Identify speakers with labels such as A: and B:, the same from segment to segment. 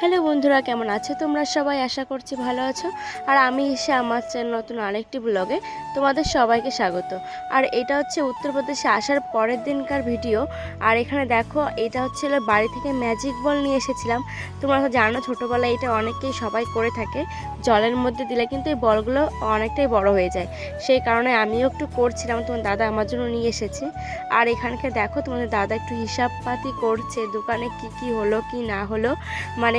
A: Hello বন্ধুরা, কেমন আছো? তোমরা সবাই আশা করছি ভালো আছো। আর আমি এসে আমার চ্যানেল নতুন আরেকটি ব্লগে তোমাদের সবাইকে স্বাগত। আর এটা হচ্ছে উত্তরপ্রদেশে আসার পরের দিনকার ভিডিও। আর এখানে দেখো, এটা হচ্ছে বাড়ি থেকে ম্যাজিক বল নিয়ে এসেছিলাম। তোমরা জানো, ছোটোবেলায় এটা অনেকেই সবাই করে থাকে। জলের মধ্যে দিলে কিন্তু এই বলগুলো অনেকটাই বড় হয়ে যায়। সেই কারণে আমিও একটু করছিলাম, তোমার দাদা আমার জন্য নিয়ে এসেছে। আর এখানকে দেখো, তোমাদের দাদা একটু হিসাবপাতি করছে, দোকানে কি কি হলো, কি না হলো। মানে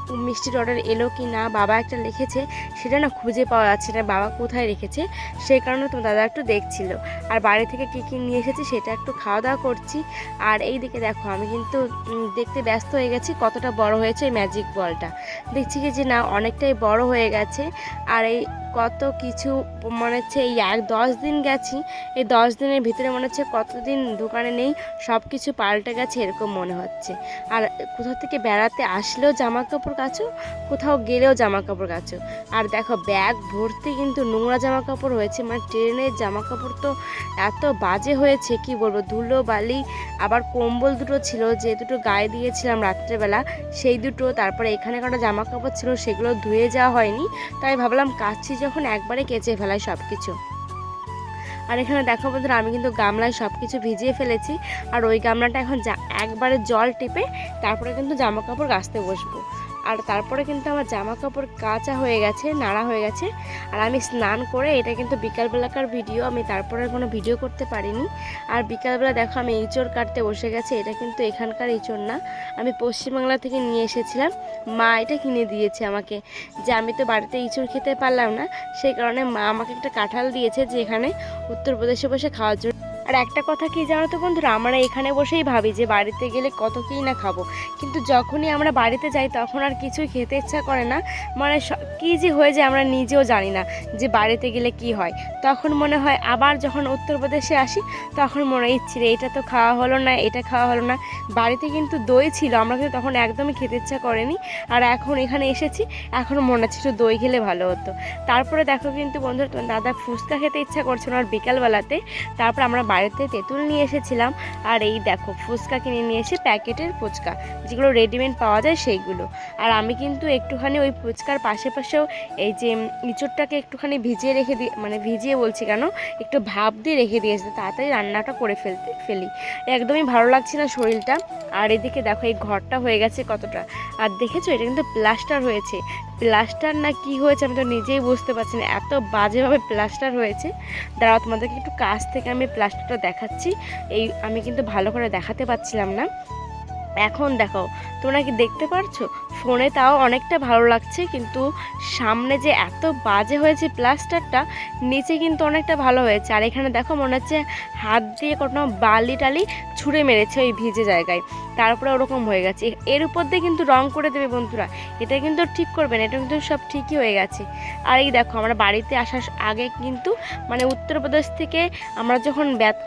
A: মিষ্টির অর্ডার এলো কি না, বাবা একটা লিখেছে, সেটা না খুঁজে পাওয়া যাচ্ছে না, বাবা কোথায় রেখেছে, সেই কারণে তোমার দাদা একটু দেখছিল। আর বাড়ি থেকে কী কী নিয়ে এসেছি, সেটা একটু খাওয়া দাওয়া করছি। আর এই দিকে দেখো, আমি কিন্তু দেখতে ব্যস্ত হয়ে গেছি, কতটা বড় হয়েছে এই ম্যাজিক বলটা দেখছি কি যে না, অনেকটাই বড় হয়ে গেছে। আর এই কত কিছু, মনে হচ্ছে এই এক দশ দিন গেছি, এই দশ দিনের ভিতরে মনে হচ্ছে কতদিন দোকানে নেই সব কিছু পাল্টে গেছে, এরকম মনে হচ্ছে। আর কোথাও থেকে বেড়াতে আসলেও জামা কাপড় কাচো, কোথাও গেলেও জামা কাপড় কাচো। আর দেখো, ব্যাগ ভর্তি কিন্তু নোংরা জামা কাপড় হয়েছে। মানে ট্রেনের জামা কাপড় তো এত বাজে হয়েছে, কি বলব? ধুলো, বালি, আবার কম্বল দুটো ছিল, যে দুটো গায়ে দিয়েছিলাম রাত্রেবেলা, সেই দুটো। তারপরে এখানে কটা জামা কাপড় ছিল, সেগুলো ধুয়ে যাওয়া হয়নি। তাই ভাবলাম কাচ্ছি যখন একবারে কেচে ফেলাই সব কিছু আর এখানে দেখো বন্ধুরা, আমি কিন্তু গামলায় সব কিছু ভিজিয়ে ফেলেছি। আর ওই গামলাটা এখন একবারে জল টিপে, তারপরে কিন্তু জামা কাপড় কাচতে বসবো। আর তারপরে কিন্তু আমার জামা কাপড় কাচা হয়ে গেছে, নাড়া হয়ে গেছে। আর আমি স্নান করে এটা কিন্তু বিকালবেলাকার ভিডিও, আমি তারপরে কোনো ভিডিও করতে পারিনি। আর বিকালবেলা দেখো আমি ইঁচড় কাটতে বসে গেছে, এটা কিন্তু এখানকার ইঁচড় না। আমি পশ্চিমবাংলা থেকে নিয়ে এসেছিলাম, মা এটা কিনে দিয়েছে আমাকে। যে আমি তো বাড়িতে ইঁচড় খেতে পারলাম না, সেই কারণে মা আমাকে একটা কাঁঠাল দিয়েছে যে এখানে উত্তরপ্রদেশে বসে খাওয়ার জন্য আর একটা কথা কি জানো তো বন্ধুরা? আমরা এখানে বসেই ভাবি যে বাড়িতে গেলে কত কী না খাব। কিন্তু যখনই আমরা বাড়িতে যাই তখন আর কিছুই খেতে ইচ্ছা করে না। মানে কী যে হয়ে যায় আমরা নিজেও জানি না যে বাড়িতে গেলে কি হয়। তখন মনে হয় আবার যখন উত্তরপ্রদেশে আসি, তখন মনে ইচ্ছে এটা তো খাওয়া হলো না, এটা খাওয়া হলো না। বাড়িতে কিন্তু দই ছিল, আমরা কিন্তু তখন একদমই খেতে ইচ্ছা করেনি। আর এখন এখানে এসেছি, এখন মনে হচ্ছে একটু দই খেলে ভালো হতো। তারপরে দেখো কিন্তু বন্ধুরা দাদা ফুচকা খেতে ইচ্ছা করছে না আর বিকালবেলাতে। তারপর আমরা বাড়িতে তেঁতুল নিয়ে এসেছিলাম। আর এই দেখো, ফুচকা কিনে নিয়ে এসে প্যাকেটের ফুচকা, যেগুলো রেডিমেড পাওয়া যায় সেইগুলো। আর আমি কিন্তু একটুখানি ওই ফুচকার পাশে পাশেও এই যে ইঁচড়টাকে একটুখানি ভিজিয়ে রেখে দিই মানে ভিজিয়ে বলছি কেন, একটু ভাপ দিয়ে রেখে দিয়েছি তাড়াতাড়ি রান্নাটা করে ফেলতে, ফেলি। একদমই ভালো লাগছে না শরীরটা। আর এদিকে দেখো এই ঘরটা হয়ে গেছে কতটা। আর দেখেছ এটা কিন্তু প্লাস্টার হয়েছে। প্লাস্টার না কি হয়েছে আমি তো নিজেই বুঝতে পারছি না। এত বাজেভাবে প্লাস্টার হয়েছে। দাঁড়াও, তোমাদেরকে একটু কাছ থেকে আমি প্লাস্টারটা দেখাচ্ছি। এই, আমি কিন্তু ভালো করে দেখাতে পারছিলাম না। এখন দেখো তোমরা কি দেখতে পারছ? ফোনে তাও অনেকটা ভালো লাগছে, কিন্তু সামনে যে এত বাজে হয়েছে প্লাস্টারটা, নিচে কিন্তু অনেকটা ভালো হয়েছে। আর এখানে দেখো, মনে হচ্ছে হাত দিয়ে কোনো বালি টালি ছুঁড়ে মেরেছে ওই ভিজে জায়গায়। তারপরে ওরকম হয়ে গেছে। এর উপর দিয়ে কিন্তু রং করে দেবে বন্ধুরা। এটা কিন্তু ঠিক করবেন এটা কিন্তু সব ঠিকই হয়ে গেছে। আর এই দেখো, আমরা বাড়িতে আসার আগে কিন্তু মানে উত্তরপ্রদেশ থেকে আমরা যখন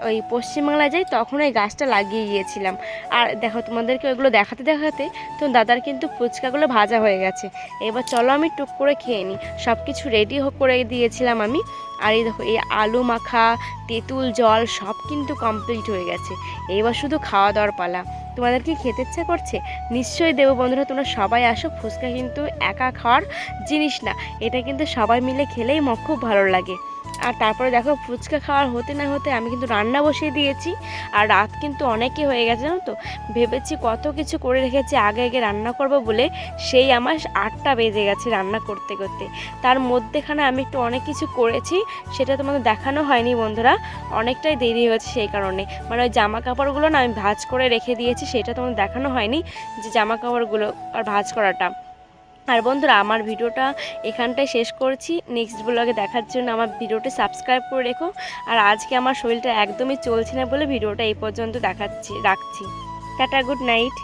A: ওই পশ্চিমবাংলায় যাই, তখন ওই গাছটা লাগিয়ে গিয়েছিলাম। আর দেখো তোমাদেরকে ওইগুলো দেখাতে দেখাতে তো দাদার কিন্তু ফুচকাগুলো ভাজা হয়ে গেছে। এবার চলো আমি টুক করে খেয়ে নিই। সব কিছু রেডি করে দিয়েছিলাম আমি। আর এই দেখো, এই আলু মাখা, তেঁতুল, জল সব কিন্তু কমপ্লিট হয়ে গেছে। এবার শুধু খাওয়া দাওয়ার পালা। তোমাদের কি খেতে ইচ্ছা করছে? নিশ্চয়ই দেবো বন্ধুরা, তোমরা সবাই আসো। ফুচকা কিন্তু একা খাওয়ার জিনিস না। এটা কিন্তু সবাই মিলে খেলেই খুব ভালো লাগে। আর তারপরে দেখো ফুচকা খাওয়ার হতে না হতে আমি কিন্তু রান্না বসিয়ে দিয়েছি। আর রাত কিন্তু অনেকই হয়ে গেছে, জানো তো? ভেবেছি কত কিছু করে রেখেছি, আগে আগে রান্না করব বলে সেই আমার আটটা বেজে গেছে রান্না করতে করতে। তার মধ্যেখানে আমি একটু অনেক কিছু করেছি, সেটা তোমাদের দেখানো হয়নি বন্ধুরা। অনেকটাই দেরি হয়েছে সেই কারণে। মানে ওই জামা কাপড়গুলো না আমি ভাঁজ করে রেখে দিয়েছি, সেটা তোমাদের দেখানো হয়নি যে জামা কাপড়গুলো আর ভাঁজ করাটা। আর বন্ধুরা, আমার ভিডিওটা এখানটায় শেষ করছি। নেক্সট ব্লগে দেখার জন্য আমার ভিডিওটি সাবস্ক্রাইব করে রেখো। আর আজকে আমার শরীরটা একদমই চলছে না বলে ভিডিওটা এই পর্যন্ত দেখাচ্ছি, রাখছি। Tata good night